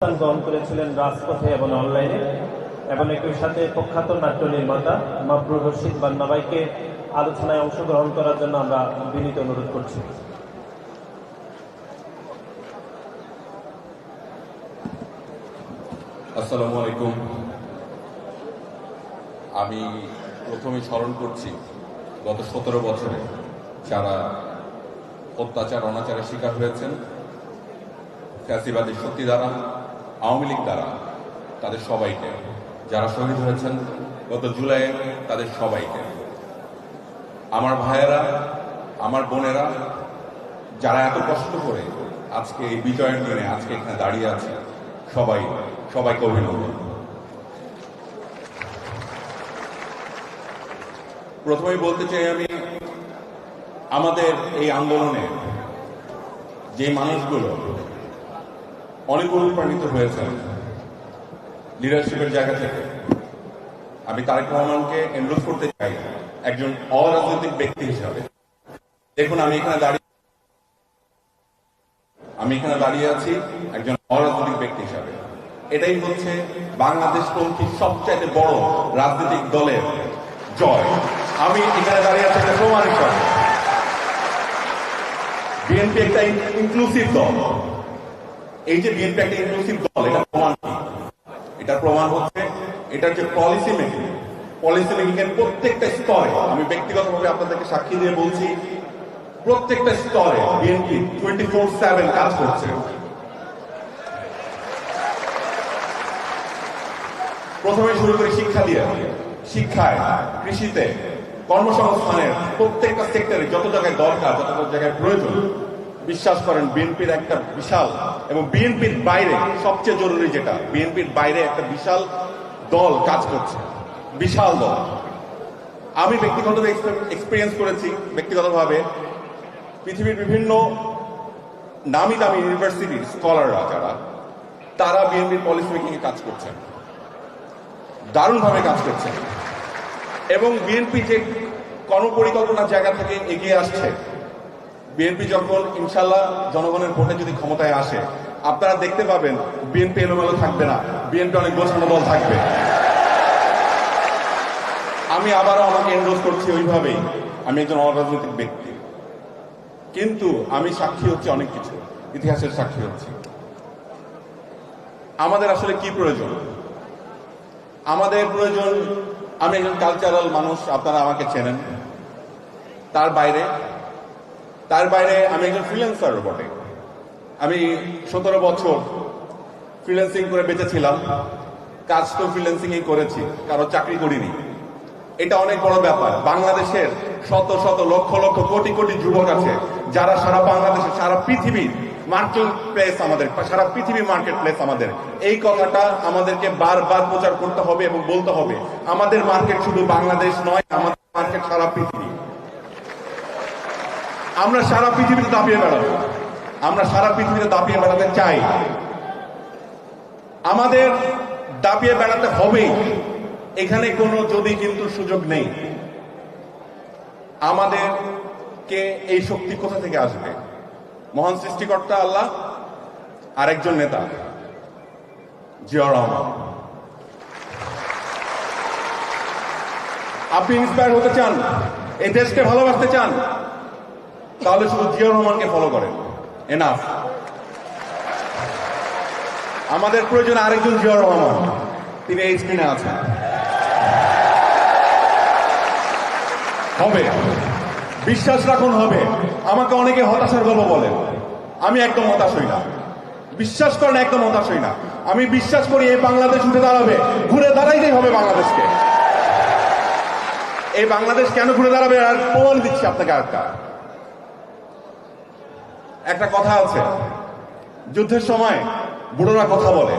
গ্রহণ করেছিলেন রাজপথে এবং অনলাইনে এবং একই সাথে প্রখ্যাত নাট্য নির্মাতা মাবরুর রশিদ বান্নাবাইকে আলোচনায় অংশগ্রহণ করার জন্য আমরা বিনীত অনুরোধ করছি। আসসালামু আলাইকুম। আমি প্রথমে স্মরণ করছি, গত সতেরো বছরে যারা অত্যাচার, অনাচারের শিকার হয়েছেন, ফ্যাসিবাদী শক্তি দ্বারা আওয়ামী লীগ দ্বারা তাদের সবাইকে, যারা শহীদ হয়েছেন গত জুলাইয়ে তাদের সবাইকে। আমার ভাইয়েরা, আমার বোনেরা, যারা এত কষ্ট করে আজকে এই বিজয়ের দিনে আজকে এখানে দাঁড়িয়ে আছে, সবাই, সবাইকে অভিনন্দন। প্রথমেই বলতে চাই আমি, আমাদের এই আন্দোলনে যে মানুষগুলো অনেক অনুপ্রাণিত হয়েছে লিডারশিপের জায়গা থেকে। আমি তারেক রহমানকে এনরোজ করতে চাই একজন অরাজনৈতিক ব্যক্তি হিসাবে। দেখুন, আমি এখানে দাঁড়িয়ে আমি এখানে দাঁড়িয়ে আছি একজন অরাজনৈতিক ব্যক্তি হিসাবে। এটাই হচ্ছে বাংলাদেশপন্থী সবচাইতে বড় রাজনৈতিক দলের জয়। আমি এখানে দাঁড়িয়ে আছি একটা প্রমাণ হিসাবে বিএনপি একটা ইনক্লুসিভ দল। এই যে বিএনপি একটা ইনক্লুসিভ দল, এটা প্রমাণ এটা প্রমাণ হচ্ছে, এটার যে পলিসি মেকিং পলিসি মেকিং এর প্রত্যেকটা স্তরে, আমি ব্যক্তিগতভাবে আপনাদেরকে সাক্ষী দিয়ে বলছি, প্রত্যেকটা স্তরে বিএনপি টোয়েন্টি ফোর সেভেন কাজ করছে। প্রথমে শুরু করি শিক্ষা দিয়ে। শিক্ষায়, কৃষিতে, কর্মসংস্থানের প্রত্যেকটা সেক্টরে যত জায়গায় দরকার, যত জায়গায় প্রয়োজন, বিশ্বাস করেন বিএনপির একটা বিশাল এবং বিএনপির বাইরে সবচেয়ে জরুরি যেটা, বিএনপির বাইরে একটা বিশাল দল কাজ করছে। বিশাল দল। আমি ব্যক্তিগত এক্সপিরিয়েন্স করেছি ব্যক্তিগতভাবে। পৃথিবীর বিভিন্ন নামি দামি ইউনিভার্সিটির স্কলাররা যারা, তারা বিএনপির পলিসি মেকিং এ কাজ করছেন। দারুণভাবে কাজ করছেন। এবং বিএনপি যে কর্মপরিকল্পনার জায়গা থেকে এগিয়ে আসছে বিএনপি যখন ইনশাল্লাহ জনগণের ভোটে যদি ক্ষমতায় আসে, আপনারা দেখতে পাবেন বিএনপি এলোমেলো থাকবে না। বিএনপি অনেক গোছানো দল থাকবে। আমি আবারও আমাকে এনরোজ করছি ওইভাবেই। আমি একজন অরাজনৈতিক ব্যক্তি। কিন্তু আমি সাক্ষী হচ্ছি অনেক কিছু। ইতিহাসের সাক্ষী হচ্ছি। আমাদের আসলে কি প্রয়োজন? আমাদের প্রয়োজন, আমি একজন কালচারাল মানুষ, আপনারা আমাকে চেনেন। তার বাইরে তার বাইরে আমি একজন ফ্রিল্যান্সার বটে। আমি সতেরো বছর ফ্রিল্যান্সিং করে বেঁচেছিলাম। কাজ তো ফ্রিল্যান্সিং করেছি, কারও চাকরি করিনি। এটা অনেক বড় ব্যাপার। বাংলাদেশের শত শত লক্ষ লক্ষ কোটি কোটি যুবক আছে, যারা সারা বাংলাদেশে সারা পৃথিবীর মার্কেট প্লেস আমাদের, সারা পৃথিবীর মার্কেট প্লেস আমাদের। এই কথাটা আমাদেরকে বারবার প্রচার করতে হবে এবং বলতে হবে। আমাদের মার্কেট শুধু বাংলাদেশ নয়, আমাদের মার্কেট সারা পৃথিবী। আমরা সারা পৃথিবীতে দাপিয়ে বেড়াবো। আমরা সারা পৃথিবীতে দাপিয়ে বেড়াতে চাই। আমাদের দাপিয়ে বেড়াতে হবেই এখানে কোনো যদি কিন্তু সুযোগ নেই। আমাদেরকে এই শক্তি কোথা থেকে আসবে? মহান সৃষ্টিকর্তা আল্লাহ আর একজন নেতা, জিয়া রহমান। আপনি ইন্সপায়ার হতে চান? এই দেশকে ভালোবাসতে চান? তাহলে শুধু জিয়া রহমানকে ফলো করেন। এনাফ আমাদের প্রয়োজন আরেকজন জিয়া রহমান। তিনি এই স্ক্রিনে আছেন। হবে। বিশ্বাস রাখুন, হবে। আমাকে অনেকে হতাশার গল্প বলেন। আমি একদম হতাশ হই না। বিশ্বাস করেন, একদম হতাশ হই না। আমি বিশ্বাস করি এই বাংলাদেশ উঠে দাঁড়াবে। ঘুরে দাঁড়াইতেই হবে বাংলাদেশকে। এই বাংলাদেশ কেন ঘুরে দাঁড়াবে আর প্রমাণ দিচ্ছি আপনাকে একটা একটা কথা আছে। যুদ্ধের সময় বুড়োরা কথা বলে,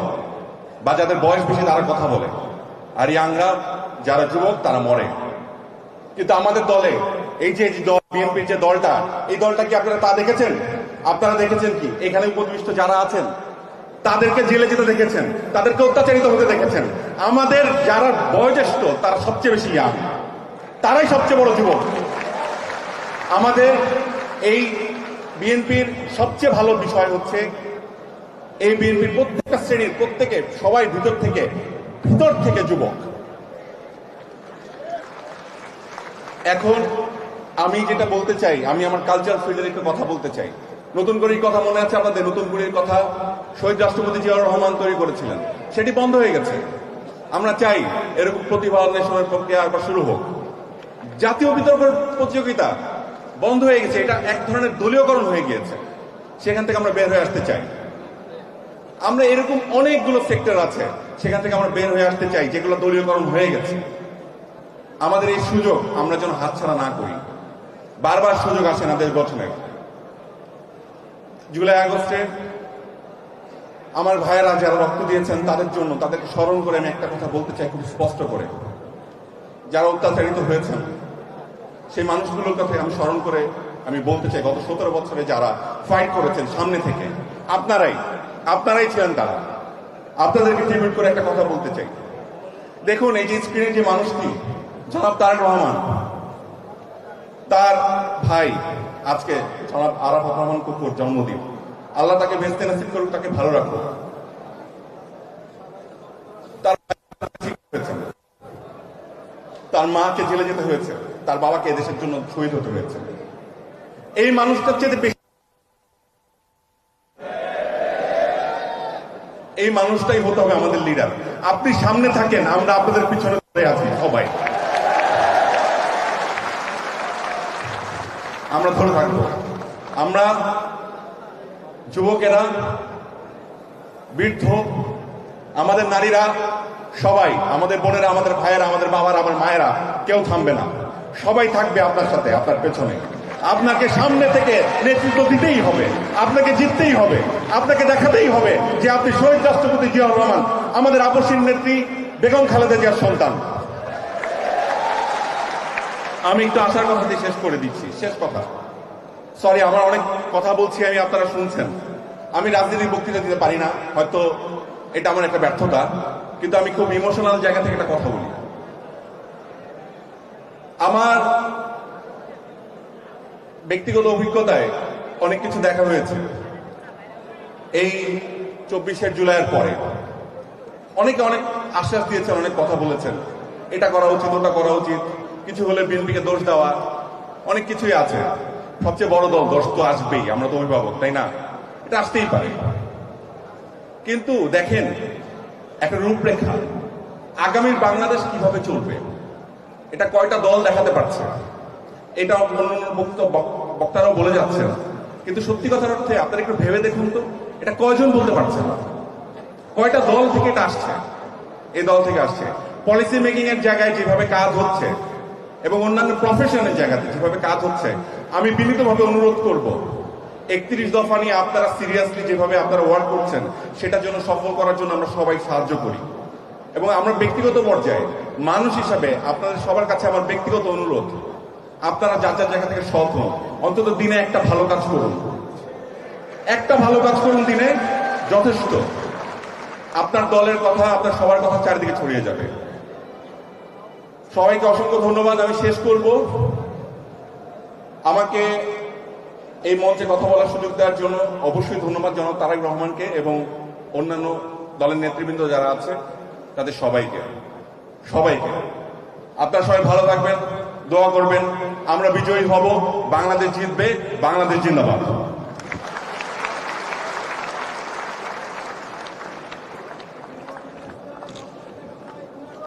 বা যাদের বয়স বেশি তারা কথা বলে। আর ইয়াংরা, যারা যুবক, তারা মরে। কিন্তু আমাদের দলে, এই যে দল, বিএনপির যে দলটা, এই দলটা কি আপনারা তা দেখেছেন? আপনারা দেখেছেন কি? এখানে উপবিষ্ট যারা আছেন, তাদেরকে জেলে যেতে দেখেছেন, তাদেরকে অত্যাচারিত হতে দেখেছেন। আমাদের যারা বয়োজ্যেষ্ঠ, তারা সবচেয়ে বেশি ইয়াং। তারাই সবচেয়ে বড় যুবক। আমাদের এই বিএনপির সবচেয়ে ভালো বিষয় হচ্ছে এই বিএনপির প্রত্যেকটা শ্রেণির প্রত্যেকে সবাই ভিতর থেকে ভিতর থেকে যুবক। এখন আমি যেটা বলতে চাই, আমি আমার কালচার ফিল্ডের একটু কথা বলতে চাই। নতুন করির কথা মনে আছে আমাদের, নতুন করির কথা শহীদ রাষ্ট্রপতি জিয়াউর রহমান তৈরি করেছিলেন। সেটি বন্ধ হয়ে গেছে। আমরা চাই এরকম প্রতিভা অন্বেষণের প্রক্রিয়া আবার শুরু হোক। জাতীয় বিতর্ক প্রতিযোগিতা বন্ধ হয়ে গেছে, এটা এক ধরনের দলীয়করণ হয়ে গিয়েছে। সেখান থেকে আমরা বের হয়ে আসতে চাই। আমরা এরকম অনেকগুলো সেক্টর আছে, সেখান থেকে আমরা বের হয়ে আসতে চাই, যেগুলো দলীয়করণ হয়ে গেছে। আমাদের এই সুযোগ আমরা যেন হাতছাড়া না করি। বারবার সুযোগ আসে না দেশ গঠনের জুলাই আগস্টে আমার ভাইয়েরা যারা রক্ত দিয়েছেন, তাদের জন্য, তাদেরকে স্মরণ করে আমি একটা কথা বলতে চাই খুব স্পষ্ট করে। যারা অত্যাচারিত হয়েছেন সেই মানুষগুলোর কথা আমি স্মরণ করে আমি বলতে চাই, গত সতেরো বছরে যারা ফাইট করেছেন সামনে থেকে, আপনারাই আপনারাই ছিলেন তারা। আপনাদেরকে ট্রিবিউট করে একটা কথা বলতে চাই। দেখুন, এই যে স্ক্রিনে যে মানুষটি, জনাব তারেক রহমান, তার ভাই আজকে জনাব আরাফাত রহমান কুকুর জন্মদিন। আল্লাহ তাকে বেঁচতে নাসিব করুক, তাকে ভালো রাখুক। তার তার মাকে জেলে যেতে হয়েছে। তার বাবাকে এদেশের জন্য শহীদ হতে হয়েছে। এই মানুষটার চেয়ে বেশি এই মানুষটাই হতে হবে আমাদের লিডার আপনি সামনে থাকেন, আমরা আপনাদের পিছনে আছি সবাই। আমরা ধরে থাকব। আমরা যুবকেরা, বৃদ্ধ, আমাদের নারীরা, সবাই, আমাদের বোনেরা, আমাদের ভাইয়েরা, আমাদের বাবারা, আমার মায়েরা, কেউ থামবে না। সবাই থাকবে আপনার সাথে, আপনার পেছনে। আপনাকে সামনে থেকে নেতৃত্ব দিতেই হবে, আপনাকে জিততেই হবে, আপনাকে দেখাতেই হবে যে আপনি শহীদ রাষ্ট্রপতি জিয়াউর রহমান, আমাদের আপসীর নেত্রী বেগম খালেদা জিয়ার সন্তান। আমি একটু আসার কথা দিয়ে শেষ করে দিচ্ছি, শেষ কথা। সরি আমার অনেক কথা বলছি, আমি আপনারা শুনছেন। আমি রাজনীতির বক্তৃতা দিতে পারি না, হয়তো এটা আমার একটা ব্যর্থতা, কিন্তু আমি খুব ইমোশনাল জায়গা থেকে একটা কথা বলি। আমার ব্যক্তিগত অভিজ্ঞতায় অনেক কিছু দেখা হয়েছে। এই চব্বিশের জুলাইয়ের পরে। অনেকে অনেক আশ্বাস দিয়েছেন, অনেক কথা বলেছেন। এটা করা উচিত, ওটা করা উচিত। কিছু হলে বিএনপিকে দোষ দেওয়া। অনেক কিছুই আছে। সবচেয়ে বড় দল, দোষ তো আসবেই, আমরা তো অভিভাবক, তাই না? এটা আসতেই পারে। কিন্তু দেখেন, একটা রূপরেখা। আগামীর বাংলাদেশ কীভাবে চলবে? এটা কয়টা দল দেখাতে পারছে? এটা অন্যান্য বক্ত- বক্তারাও বলে যাচ্ছেন কিন্তু সত্যি কথার অর্থে আপনারা একটু ভেবে দেখুন তো, এটা কয়জন বলতে পারছে না? কয়টা দল থেকে এটা আসছে? এই দল থেকে আসছে। পলিসি মেকিং এর জায়গায় যেভাবে কাজ হচ্ছে এবং অন্যান্য প্রফেশনের জায়গাতে যেভাবে কাজ হচ্ছে, আমি বিনীতভাবে অনুরোধ করব, একত্রিশ দফা নিয়ে আপনারা সিরিয়াসলি যেভাবে আপনারা ওয়ার্ক করছেন সেটার জন্য সফল করার জন্য আমরা সবাই সাহায্য করি। এবং আমরা ব্যক্তিগত পর্যায়ে মানুষ হিসাবে আপনাদের সবার কাছে আমার ব্যক্তিগত অনুরোধ, আপনারা যার যার জায়গা থেকে সৎ হন, অন্তত দিনে একটা ভালো কাজ করুন। একটা ভালো কাজ করুন দিনে, যথেষ্ট। আপনার দলের কথা, আপনার সবার কথা চারিদিকে ছড়িয়ে যাবে। সবাইকে অসংখ্য ধন্যবাদ, আমি শেষ করব। আমাকে এই মঞ্চে কথা বলার সুযোগ দেওয়ার জন্য অবশ্যই ধন্যবাদ জানাব তারেক রহমানকে এবং অন্যান্য দলের নেতৃবৃন্দ যারা আছে। তাদের সবাইকে। সবাইকে। আপনারা সবাই ভালো থাকবেন, দোয়া করবেন। আমরা বিজয়ী হব, বাংলাদেশ জিতবে, বাংলাদেশ জিন্দাবাদ।